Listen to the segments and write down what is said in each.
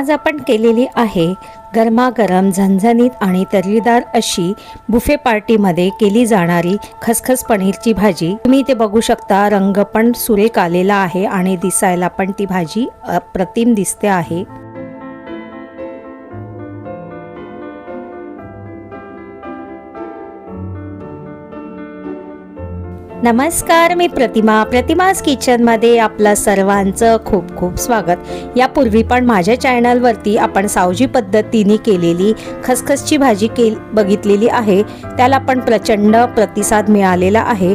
आज आपण केलेली आहे गरमागरम झणझणीत आणि तर्रीदार अशी बुफे पार्टीमध्ये केली जाणारी खसखस पनीरची भाजी. तुम्ही ते बघू शकता रंग पण सुरेख आलेला आहे आणि दिसायला पण ती भाजी अप्रतिम दिसते आहे. नमस्कार मी प्रतिमा. प्रतिमाज किचनमध्ये आपलं सर्वांचं खूप खूप स्वागत. यापूर्वी पण माझ्या चॅनलवरती आपण सावजी पद्धतीने केलेली खसखसची भाजी के बघितलेली आहे. त्याला पण प्रचंड प्रतिसाद मिळालेला आहे.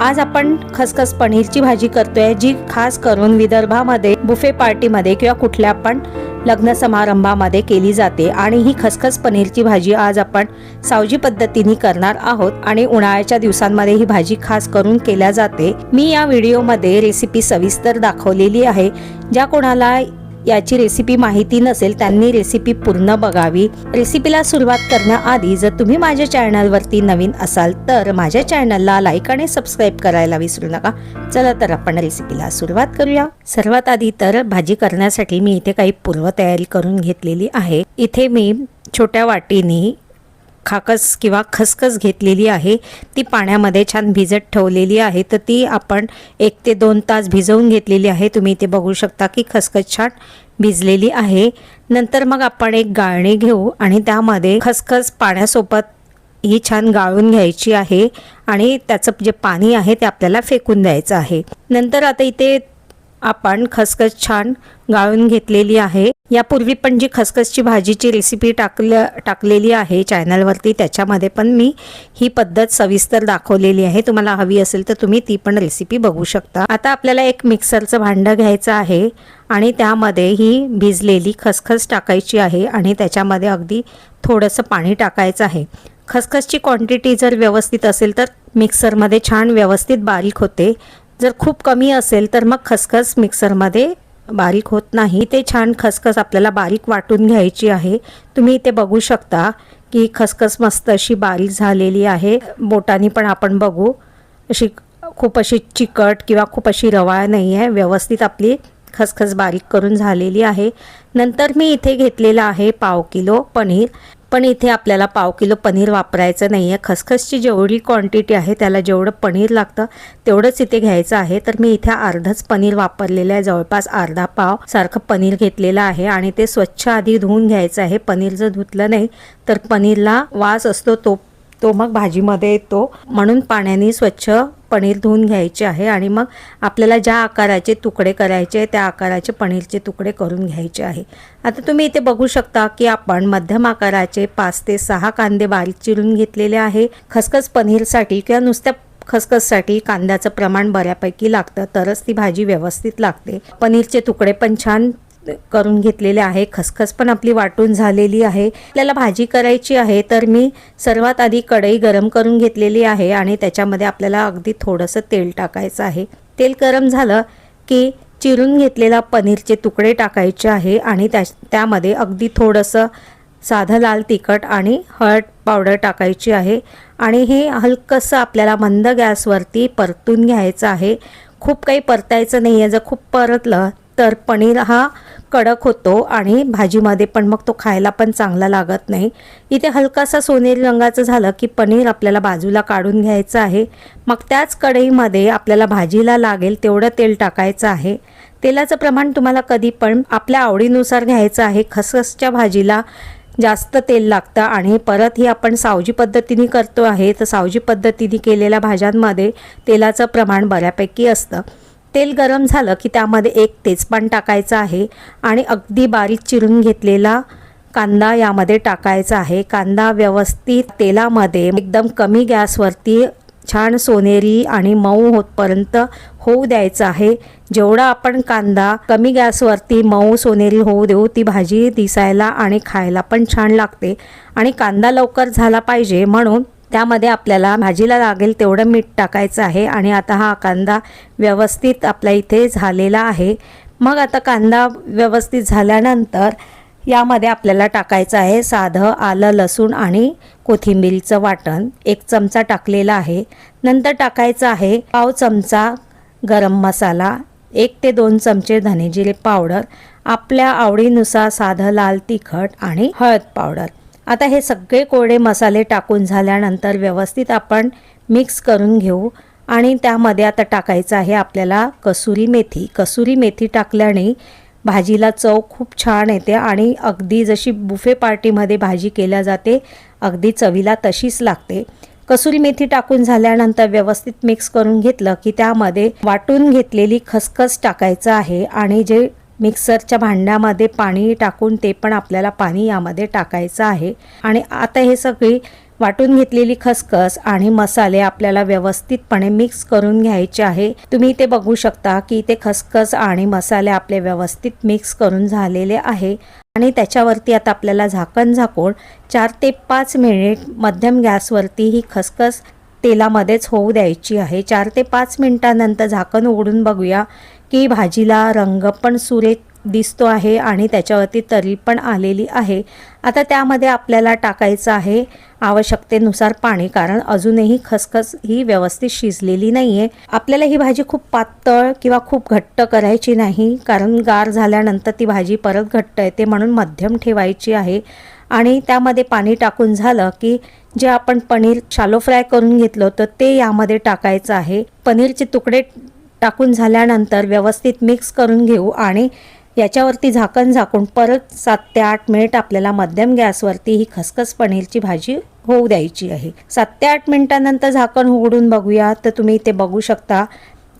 आज आपण खसखस पनीरची भाजी करतोय जी खास करून विदर्भामध्ये बुफे पार्टीमध्ये किंवा कुठल्या पण लग्न समारंभामध्ये केली जाते आणि ही खसखस पनीरची भाजी आज आपण सावजी पद्धतीने करणार आहोत आणि उन्हाळ्याच्या दिवसांमध्ये ही भाजी खास करून केल्या जाते. मी या व्हिडिओमध्ये रेसिपी सविस्तर दाखवलेली आहे. ज्या कोणाला याची रेसिपी माहिती नसेल त्यांनी रेसिपी पूर्ण बघावी. रेसिपीला सुरुवात करण्याआधी जर तुम्ही माझ्या चॅनलवरती नवीन असाल तर माझ्या चॅनलला लाईक आणि सबस्क्राईब करायला विसरू नका. चला तर आपण रेसिपीला सुरुवात करूया. सर्वात आधी तर भाजी करण्यासाठी मी इथे काही पूर्वतयारी करून घेतलेली आहे. इथे मी छोट्या वाटीने खाकस किंवा खसखस घेतलेली आहे. ती पाण्यामध्ये छान भिजत ठेवलेली आहे. तर ती आपण एक ते दोन तास भिजवून घेतलेली आहे. तुम्ही इथे बघू शकता की खसखस छान भिजलेली आहे. नंतर मग आपण एक गाळणी घेऊ आणि त्यामध्ये खसखस पाण्यासोबत ही छान गाळून घ्यायची आहे आणि त्याचं जे पाणी आहे ते आपल्याला फेकून द्यायचं आहे. नंतर आता इथे आपण खसखस छान गाळून घेतलेली आहे. यापूर्वी पण जी खसखसची भाजीची रेसिपी टाकल्या टाकलेली आहे चॅनलवरती त्याच्यामध्ये पण मी ही पद्धत सविस्तर दाखवलेली आहे. तुम्हाला हवी असेल तर तुम्ही ती पण रेसिपी बघू शकता. आता आपल्याला एक मिक्सरचं भांडं घ्यायचं आहे आणि त्यामध्ये ही भिजलेली खसखस टाकायची आहे आणि त्याच्यामध्ये अगदी थोडंसं पाणी टाकायचं आहे. खसखसची क्वांटिटी जर व्यवस्थित असेल तर मिक्सरमध्ये छान व्यवस्थित बारीक होते. जर खूप कमी असेल तर मग खसखस मिक्सरमध्ये बारीक होत नाही. ते छान खसखस आपल्याला बारीक वाटून घ्यायची आहे. तुम्ही इथे बघू शकता की खसखस मस्त अशी बारीक झालेली आहे. बोटानी पण आपण बघू. अशी खूप अशी चिकट किंवा खूप अशी रवाळ नाही आहे व्यवस्थित आपली खसखस बारीक करून झालेली आहे. नंतर मी इथे घेतलेलं आहे पाव किलो पनीर. पण इथे आपल्याला पाव किलो पनीर वापरायचं नाही आहे खसखसची जेवढी क्वांटिटी आहे त्याला जेवढं पनीर लागतं तेवढंच इथे घ्यायचं आहे. तर मी इथे अर्धच पनीर वापरलेलं आहे. जवळपास अर्धा पाव सारखं पनीर घेतलेलं आहे आणि ते स्वच्छ आधी धुवून घ्यायचं आहे. पनीर जर धुतलं नाही तर पनीरला वास असतो तो तो मग भाजीमध्ये येतो. म्हणून पाण्याने स्वच्छ पनीर धुवून घ्यायचे आहे आणि मग आपल्याला ज्या आकाराचे तुकडे करायचे त्या आकाराचे पनीरचे तुकडे करून घ्यायचे आहे. आता तुम्ही इथे बघू शकता की आपण मध्यम आकाराचे पाच ते सहा कांदे बारीक चिरून घेतलेले आहे. खसखस पनीरसाठी किंवा नुसत्या खसखससाठी कांद्याचं प्रमाण बऱ्यापैकी लागतं तरच ती भाजी व्यवस्थित लागते. पनीरचे तुकडे पण छान करून घेतलेले आहे. खसखस पण आपली वाटून झालेली आहे. आपल्याला भाजी करायची आहे तर मी सर्वात आधी कढई गरम करून घेतलेली आहे आणि त्याच्यामध्ये आपल्याला अगदी थोडंसं तेल टाकायचं आहे. तेल गरम झालं की चिरून घेतलेला पनीरचे तुकडे टाकायचे आहे आणि त्या त्यामध्ये अगदी थोडंसं साधं लाल तिखट आणि हळद पावडर टाकायची आहे. आणि हे हलकंसं आपल्याला मंद गॅसवरती परतून घ्यायचं आहे. खूप काही परतायचं नाही आहे जर खूप परतलं तर पनीर हा कडक होतो आणि भाजीमध्ये पण मग तो खायला पण चांगला लागत नाही. इथे हलकासा सोनेरी रंगाचं झालं की पनीर आपल्याला बाजूला काढून घ्यायचं आहे. मग त्याच कढईमध्ये आपल्याला भाजीला लागेल तेवढं तेल टाकायचं आहे. तेलाचं प्रमाण तुम्हाला कधी पण आपल्या आवडीनुसार घ्यायचं आहे. खसखसच्या भाजीला जास्त तेल लागतं आणि परत ही आपण सावजी पद्धतीने करतो आहे तर सावजी पद्धतीने केलेल्या भाज्यांमध्ये तेलाचं प्रमाण बऱ्यापैकी असतं. तेल गरम झालं की त्यामध्ये एक तेजपान टाकायचं आहे आणि अगदी बारीक चिरून घेतलेला कांदा यामध्ये टाकायचा आहे. कांदा व्यवस्थित तेलामध्ये एकदम कमी गॅसवरती छान सोनेरी आणि मऊ होतपर्यंत होऊ द्यायचं आहे. जेवढा आपण कांदा कमी गॅसवरती मऊ सोनेरी होऊ देऊ ती भाजी दिसायला आणि खायला पण छान लागते आणि कांदा लवकर झाला पाहिजे म्हणून त्यामध्ये आपल्याला भाजीला लागेल तेवढं मीठ टाकायचं आहे आणि आता हा कांदा व्यवस्थित आपल्या इथे झालेला आहे. मग आता कांदा व्यवस्थित झाल्यानंतर यामध्ये आपल्याला टाकायचं आहे साधं आलं लसूण आणि कोथिंबीरचं वाटण. एक चमचा टाकलेला आहे. नंतर टाकायचं आहे पाव चमचा गरम मसाला एक ते दोन चमचे धनेजिरे पावडर आपल्या आवडीनुसार साधं लाल तिखट आणि हळद पावडर. आता हे सगळे कोरडे मसाले टाकून झाल्यानंतर व्यवस्थित आपण मिक्स करून घेऊ. आणि त्यामध्ये आता टाकायचं आहे आपल्याला कसुरी मेथी. कसुरी मेथी टाकल्याने भाजीला चव खूप छान येते आणि अगदी जशी बुफे पार्टीमध्ये भाजी केल्या जाते अगदी चवीला तशीच लागते. कसुरी मेथी टाकून झाल्यानंतर व्यवस्थित मिक्स करून घेतलं की त्यामध्ये वाटून घेतलेली खसखस टाकायचं आहे आणि जे मिक्सरच्या भांड्यामध्ये पाणी टाकून ते पण आपल्याला पाणी यामध्ये टाकायचं आहे. आणि आता हे सगळी वाटून घेतलेली खसखस आणि मसाले आपल्याला व्यवस्थितपणे मिक्स करून घ्यायचे आहे. तुम्ही ते बघू शकता की ते खसखस आणि मसाले आपले व्यवस्थित मिक्स करून झालेले आहे. आणि त्याच्यावरती आता आपल्याला झाकण झाकून चार ते पाच मिनिट मध्यम गॅसवरती ही खसखस तेलामध्येच होऊ द्यायची आहे. चार ते पाच मिनिटानंतर झाकण उघडून बघूया की भाजीला रंग पण सुरेख दिसतो आहे आणि त्याच्यावरती तरी पण आलेली आहे. आता त्यामध्ये आपल्याला टाकायचं आहे आवश्यकतेनुसार पाणी कारण अजूनही खसखस ही व्यवस्थित शिजलेली नाही आहे आपल्याला ही भाजी खूप पातळ किंवा खूप घट्ट करायची नाही कारण गार झाल्यानंतर ती भाजी परत घट्ट येते म्हणून मध्यम ठेवायची आहे. आणि त्यामध्ये पाणी टाकून झालं की जे आपण पनीर शालो फ्राय करून घेतलं होतं ते यामध्ये टाकायचं आहे. पनीरचे तुकडे टाकून झाल्यानंतर व्यवस्थित मिक्स करून घेऊ आणि याच्यावरती झाकण झाकून परत सात ते आठ मिनिट आपल्याला मध्यम गॅसवरती ही खसखस पनीरची भाजी होऊ द्यायची आहे. सात ते आठ मिनिटानंतर झाकण उघडून बघूया. तर तुम्ही इथे बघू शकता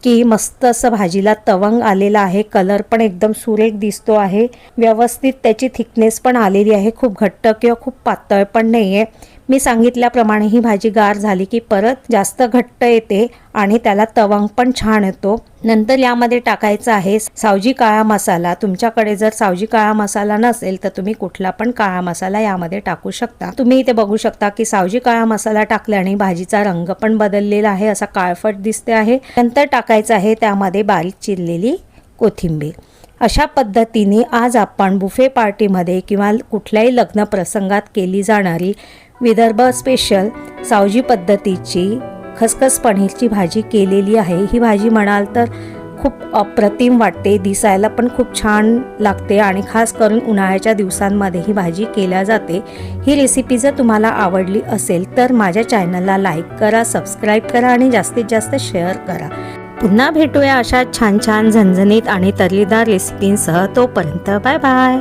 की मस्त असं भाजीला तवंग आलेला आहे. कलर पण एकदम सुरेख दिसतो आहे. व्यवस्थित त्याची थिकनेस पण आलेली आहे. खूप घट्ट किंवा खूप पातळ पण नाही आहे मी सांगितल्याप्रमाणे ही भाजी गार झाली की परत जास्त घट्ट येते आणि त्याला तवंग पण छान येतो. नंतर यामध्ये टाकायचा आहे सावजी काळा मसाला. तुमच्याकडे जर सावजी काळा मसाला नसेल तर तुम्ही कुठला पण काळा मसाला यामध्ये टाकू शकता. तुम्ही इथे बघू शकता की सावजी काळा मसाला टाकल्याने भाजीचा रंग पण बदललेला आहे असा काळफट दिसते आहे. नंतर टाकायचं आहे त्यामध्ये बारीक चिरलेली कोथिंबीर. अशा पद्धतीने आज आपण बुफे पार्टीमध्ये किंवा कुठल्याही लग्न प्रसंगात केली जाणारी विदर्भ स्पेशल सावजी पद्धतीची खसखस पनीरची भाजी केलेली आहे. ही भाजी म्हणाल तर खूप अप्रतिम वाटते दिसायला पण खूप छान लागते आणि खास करून उन्हाळ्याच्या दिवसांमध्ये ही भाजी केल्या जाते. ही रेसिपी जर तुम्हाला आवडली असेल तर माझ्या चॅनलला लाईक करा सबस्क्राईब करा आणि जास्तीत जास्त शेअर करा. पुन्हा भेटूया अशा छान छान झणझणीत आणि तरलीदार रेसिपींसह तोपर्यंत बाय बाय